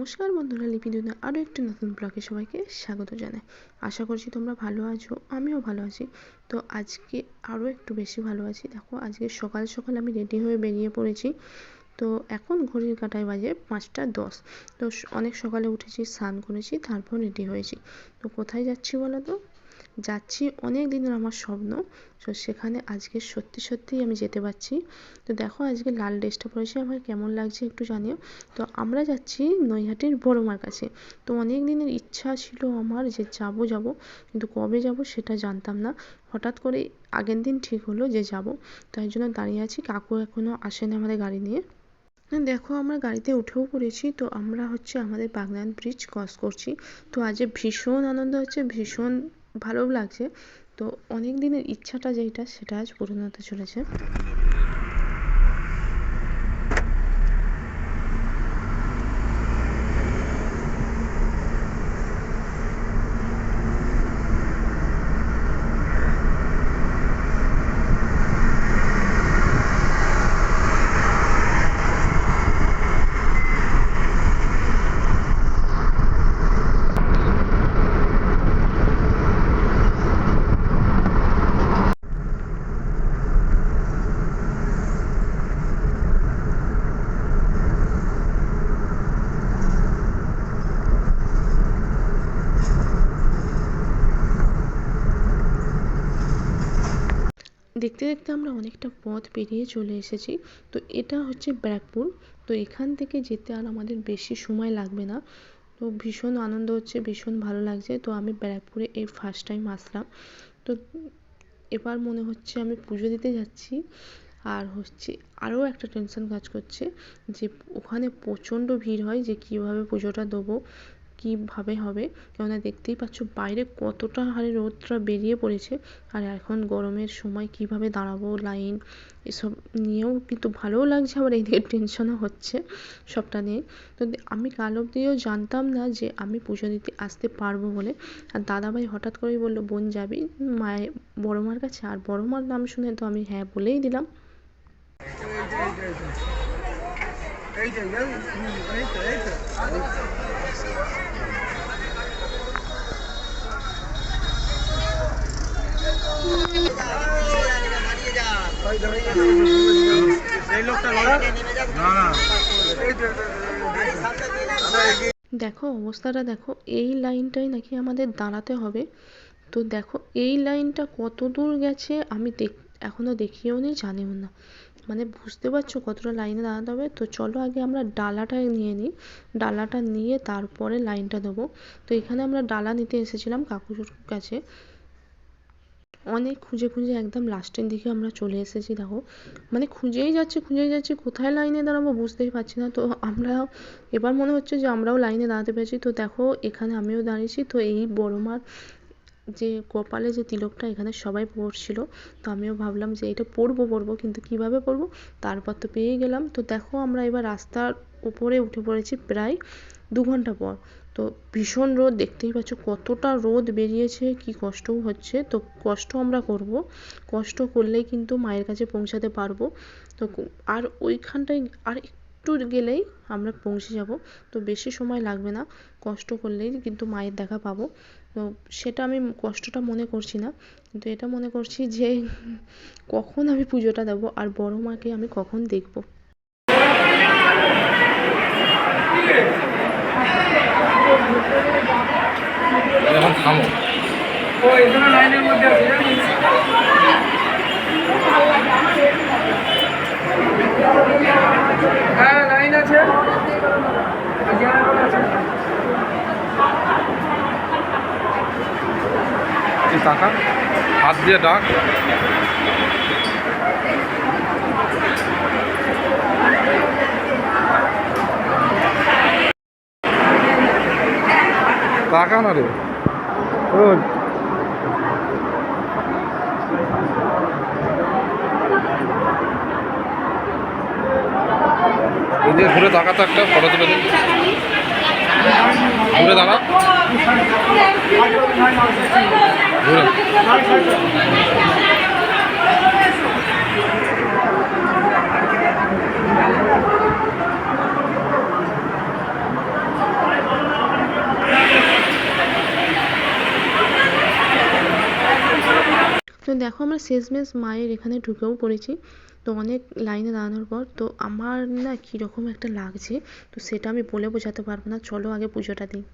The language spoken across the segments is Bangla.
নমস্কার বন্ধুরা, লিপি দুনে আরও একটি নতুন ব্লগে সবাইকে স্বাগত জানাই। আশা করছি তোমরা ভালো আছো, আমিও ভালো আছি। তো আজকে আরও একটু বেশি ভালো আছি। দেখো, আজকে সকাল সকাল আমি রেডি হয়ে বেরিয়ে পড়েছি। তো এখন ঘড়ির কাঁটায় বাজে পাঁচটা দশ। তো অনেক সকালে উঠেছি, স্নান করেছি, তারপর রেডি হয়েছি। তো কোথায় যাচ্ছি বলো তো? যাচ্ছি, অনেক দিনের আমার স্বপ্ন। তো সেখানে আজকে সত্যি সত্যিই আমি যেতে পারছি। তো দেখো আজকে লাল ড্রেসটা পরেছি, আমার কেমন লাগছে একটু জানিও। তো আমরা যাচ্ছি নৈহাটির বড়মার কাছে। তো অনেক দিনের ইচ্ছা ছিল আমার যে যাব যাব। কিন্তু কবে যাব সেটা জানতাম না। হঠাৎ করে আগের দিন ঠিক হলো যে যাব। তাই জন্য দাঁড়িয়ে আছি, কাকু এখনও আসেনি আমাদের গাড়ি নিয়ে। দেখো আমরা গাড়িতে উঠেও পড়েছি, তো আমরা হচ্ছে আমাদের বাগনান ব্রিজ ক্রস করছি। তো আজ ভীষণ আনন্দ হচ্ছে, ভীষণ ভালোও লাগছে। তো অনেক দিনের ইচ্ছাটা যেইটা সেটা আজ পূরণ হতে চলেছে। দেখতে দেখতে আমরা অনেকটা পথ পেরিয়ে চলে এসেছি। তো এটা হচ্ছে ব্যারাকপুর। তো এখান থেকে যেতে আর আমাদের বেশি সময় লাগবে না। তো ভীষণ আনন্দ হচ্ছে, ভীষণ ভালো লাগছে। তো আমি ব্যারাকপুরে এই ফার্স্ট টাইম আসলাম। তো এবার মনে হচ্ছে আমি পুজো দিতে যাচ্ছি। আর হচ্ছে আরও একটা টেনশন কাজ করছে যে ওখানে প্রচণ্ড ভিড় হয় যে কীভাবে পুজোটা দেবো। কীভাবে হবে কেননা দেখতেই পাচ্ছ বাইরে কতটা হারে রোদটা বেরিয়ে পড়েছে আর এখন গরমের সময় কীভাবে দাঁড়াবো লাইন এসব নিয়েও কিন্তু ভালোও লাগছে আবার এদিকে টেনশনও হচ্ছে সবটা নিয়ে তো আমি কাল অবধিও জানতাম না যে আমি পুজো দিতে আসতে পারব বলে আর দাদাভাই হঠাৎ করেই বলল বোন যাবি মায়ের বড় মার কাছে আর বড় মার নাম শুনে তো আমি হ্যাঁ বলেই দিলাম এই যে এই তো এই তো দেখো, অবস্থাটা দেখো, এই লাইনটাই নাকি আমাদের দাঁড়াতে হবে। তো দেখো, এই লাইনটা কত দূর গেছে আমি দেখ এখনও দেখিও নি, জানিও না। মানে বুঝতে পারছ কতটা লাইনে দাঁড়াতে হবে? তো চলো আগে আমরা ডালাটা নিয়ে নিই। ডালাটা নিয়ে তারপরে লাইনটা দেবো। তো এখানে আমরা ডালা নিতে এসেছিলাম কাকুর কাছে। অনেক খুঁজে খুঁজে একদম লাস্টের দিকে আমরা চলে এসেছি, দেখো। মানে খুঁজেই যাচ্ছি খুঁজেই যাচ্ছি, কোথায় লাইনে দাঁড়াবো বুঝতেই পারছি না। তো আমরা, এবার মনে হচ্ছে যে আমরাও লাইনে দাঁড়াতে পেরেছি। তো দেখো, এখানে আমিও দাঁড়িয়েছি। তো এই বড় মার যে কপালে যে তিলকটা, এখানে সবাই পড়ছিল। তো আমিও ভাবলাম যে এটা পরবো পরবো কিন্তু কীভাবে পরবো তারপর তো পেয়ে গেলাম। তো দেখো, আমরা এবার রাস্তার উপরে উঠে পড়েছি প্রায় দু ঘণ্টা পর। তো ভীষণ রোদ, দেখতেই পাচ্ছ কতটা রোদ বেরিয়েছে, কি কষ্টও হচ্ছে। তো কষ্ট আমরা করব, কষ্ট করলেই কিন্তু মায়ের কাছে পৌঁছাতে পারব। তো আর ওইখানটায় আর একটু গেলেই আমরা পৌঁছে যাব। তো বেশি সময় লাগবে না, কষ্ট করলেই কিন্তু মায়ের দেখা পাবো। তো সেটা আমি কষ্টটা মনে করছি না, কিন্তু এটা মনে করছি যে কখন আমি পুজোটা দেবো আর বড় মাকে আমি কখন দেখব। এখন থামো। ও এখানে লাইনের মধ্যে আছে হ্যাঁ লাইন আছে। টাকা হাত দিয়ে ডাক। টাকা না রে ঘুরে তাকাতো একটা ফটো তুলে ঘুরে দাঁড়া ঘুরে। দেখো আমরা শেষমেশ মায়ের এখানে ঢুকেও পড়েছি, তো অনেক লাইনে দাঁড়ানোর পর, তো আমার না কীরকম একটা লাগছে, তো সেটা আমি বলে বোঝাতে পারব না, চলো আগে পুজোটা দিই।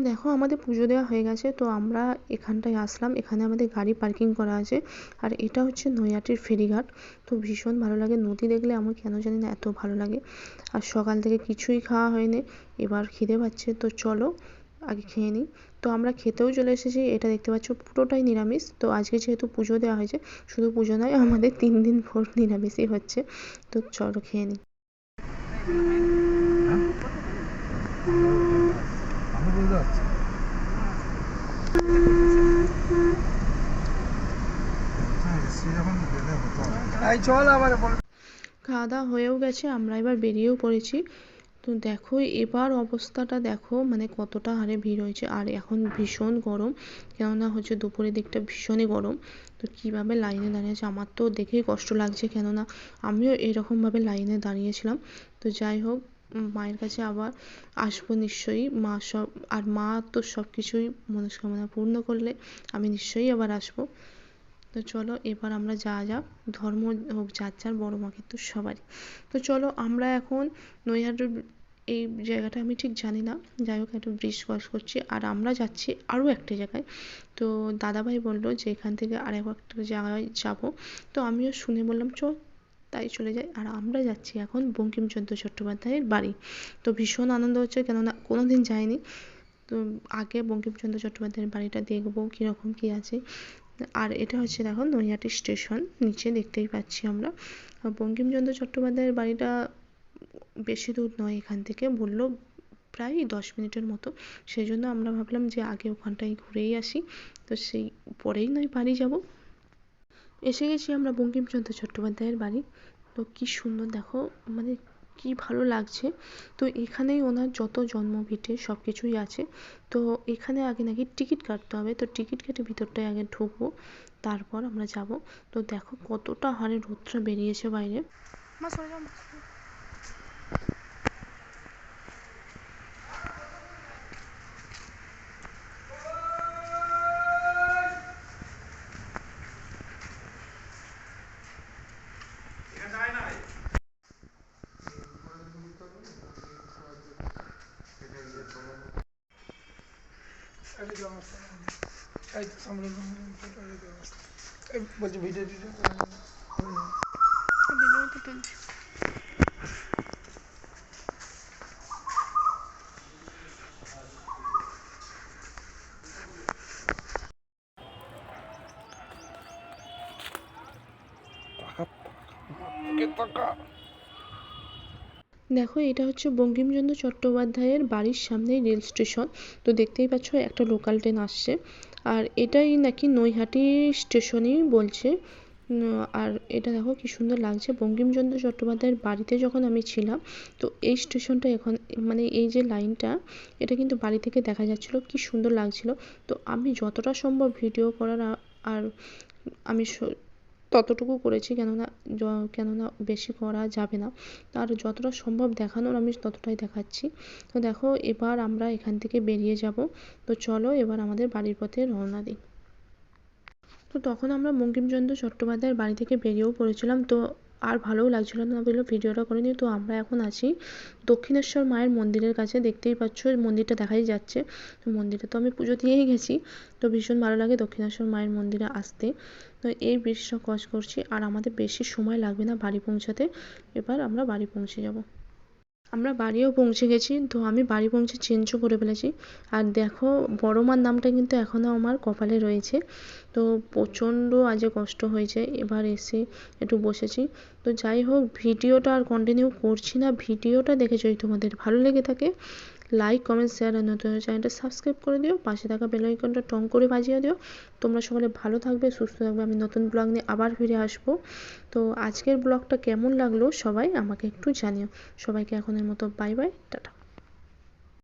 দেখো আমাদের পুজো দেওয়া হয়ে গেছে, তো আমরা এখানটায় আসলাম। এখানে আমাদের গাড়ি পার্কিং করা আছে। আর এটা হচ্ছে নৈহাটির ফেরিঘাট। তো ভীষণ ভালো লাগে। নদী দেখলে আমার কেন জানি না এত ভালো লাগে। আর সকাল থেকে কিছুই খাওয়া হয়নি। এবার খিদে পাচ্ছে, তো চলো আগে খেয়ে নিই। তো আমরা খেতেও চলে এসেছি। এটা দেখতে পাচ্ছ, পুরোটাই নিরামিষ। তো আজকে যেহেতু পুজো দেওয়া হয়েছে, শুধু পুজো নয়, আমাদের তিন দিন ভোর নিরামিষই হচ্ছে। তো চলো খেয়ে নিই। আবার বল। খাওয়া দাওয়া হয়েও গেছে আমরা এবার বেরিয়েও পড়েছি। তো দেখো এবার অবস্থাটা দেখো মানে কতটা হারে ভিড় হয়েছে। আর এখন ভীষণ গরম কেননা হচ্ছে দুপুরের দিকটা ভীষণই গরম। তো কীভাবে লাইনে দাঁড়িয়েছে আমার তো দেখেই কষ্ট লাগছে কেননা আমিও এরকমভাবে লাইনে দাঁড়িয়েছিলাম। তো যাই হোক মায়ের কাছে আবার আসব নিশ্চয়ই। মা সব, আর মা তো সব কিছুই মনস্কামনা পূর্ণ করলে আমি নিশ্চয়ই আবার আসব। তো চলো এবার আমরা যা যা ধর্ম হোক, যার যার, বড় মা কিন্তু সবারই। তো চলো আমরা এখন নৈহাটির এই জায়গাটা আমি ঠিক জানি না। যাই হোক, একটু ব্রিজ ক্রস করছি। আর আমরা যাচ্ছি আরও একটা জায়গায়। তো দাদাভাই বলল যে এখান থেকে আর একটা জায়গায় যাব। তো আমিও শুনে বললাম চ তাই চলে যাই। আর আমরা যাচ্ছি এখন বঙ্কিমচন্দ্র চট্টোপাধ্যায়ের বাড়ি। তো ভীষণ আনন্দ হচ্ছে, কেননা কোনো দিন যাইনি। তো আগে বঙ্কিমচন্দ্র চট্টোপাধ্যায়ের বাড়িটা দেখব, কীরকম কী আছে। আর এটা হচ্ছে দেখো নৈহাটি স্টেশন, নিচে দেখতেই পাচ্ছি আমরা। বঙ্কিমচন্দ্র চট্টোপাধ্যায়ের বাড়িটা বেশি দূর নয় এখান থেকে, বলল প্রায় দশ মিনিটের মতো। সেই জন্য আমরা ভাবলাম যে আগে ওখানটায় ঘুরেই আসি। তো সেই পরেই নয় বাড়ি যাব। এসে গেছি আমরা বঙ্কিমচন্দ্র চট্টোপাধ্যায়ের বাড়ি। তো কী সুন্দর দেখো মানে কি ভালো লাগছে। তো এখানেই ওনার যত জন্ম ভিটে সব কিছুই আছে। তো এখানে আগে নাকি টিকিট কাটতে হবে। তো টিকিট কেটে ভিতরটায় আগে ঢুকবো, তারপর আমরা যাব। তো দেখো কতটা হারে রৌদ্র বেরিয়েছে বাইরে। এই তো সামনে এই বলছি ভিডিও টিডিও হবে না টাকা টাকা টাকা দেখো, এটা হচ্ছে বঙ্কিমচন্দ্র চট্টোপাধ্যায়ের বাড়ির সামনেই রেল স্টেশন। তো দেখতেই পাচ্ছ, একটা লোকাল ট্রেন আসছে। আর এটাই নাকি নৈহাটি স্টেশনই বলছে। আর এটা দেখো, কি সুন্দর লাগছে। বঙ্কিমচন্দ্র চট্টোপাধ্যায়ের বাড়িতে যখন আমি ছিলাম, তো এই স্টেশনটা এখন মানে এই যে লাইনটা, এটা কিন্তু বাড়ি থেকে দেখা যাচ্ছিল। কি সুন্দর লাগছিল। তো আমি যতটা সম্ভব ভিডিও করার আর আমি ততটুকু করেছি কেননা কেননা বেশি করা যাবে না। আর যতটা সম্ভব দেখানোর আমি ততটাই দেখাচ্ছি। তো দেখো, এবার আমরা এখান থেকে বেরিয়ে যাব। তো চলো এবার আমাদের বাড়ির পথে রওনা দিই। তো তখন আমরা বঙ্কিমচন্দ্র চট্টোপাধ্যায়ের বাড়ি থেকে বেরিয়েও পড়েছিলাম। তো আর ভালোও লাগছিল না বলে ভিডিওটা করিনি। তো আমরা এখন আছি দক্ষিণেশ্বর মায়ের মন্দিরের কাছে। দেখতেই পাচ্ছ মন্দিরটা দেখাই যাচ্ছে। মন্দিরে তো আমি পুজো দিয়েই গেছি। তো ভীষণ ভালো লাগে দক্ষিণেশ্বর মায়ের মন্দিরে আসতে। তো এই ব্রিজটা ক্রস করছি, আর আমাদের বেশি সময় লাগবে না বাড়ি পৌঁছাতে। এবার আমরা বাড়ি পৌঁছে যাব। আমরা বাড়িও পৌঁছে গেছি, তো আমি বাড়ি পৌঁছে চেঞ্জও করে ফেলেছি। আর দেখো, বড় মার নামটা কিন্তু এখনও আমার কপালে রয়েছে। তো প্রচণ্ড আজে কষ্ট হয়েছে, এবার এসে একটু বসেছি। তো যাই হোক, ভিডিওটা আর কন্টিনিউ করছি না। ভিডিওটা দেখে যদি তোমাদের ভালো লেগে থাকে লাইক কমেন্ট শেয়ার আর নতুন চ্যানেলটা সাবস্ক্রাইব করে দিও। পাশে থাকা বেল আইকনটা টং করে বাজিয়ে দিও। তোমরা সকলে ভালো থাকবে, সুস্থ থাকবে। আমি নতুন ব্লগ নিয়ে আবার ফিরে আসব। তো আজকের ব্লগটা কেমন লাগল সবাই আমাকে একটু জানিও। সবাইকে এখনের মতো বাই বাই টাটা।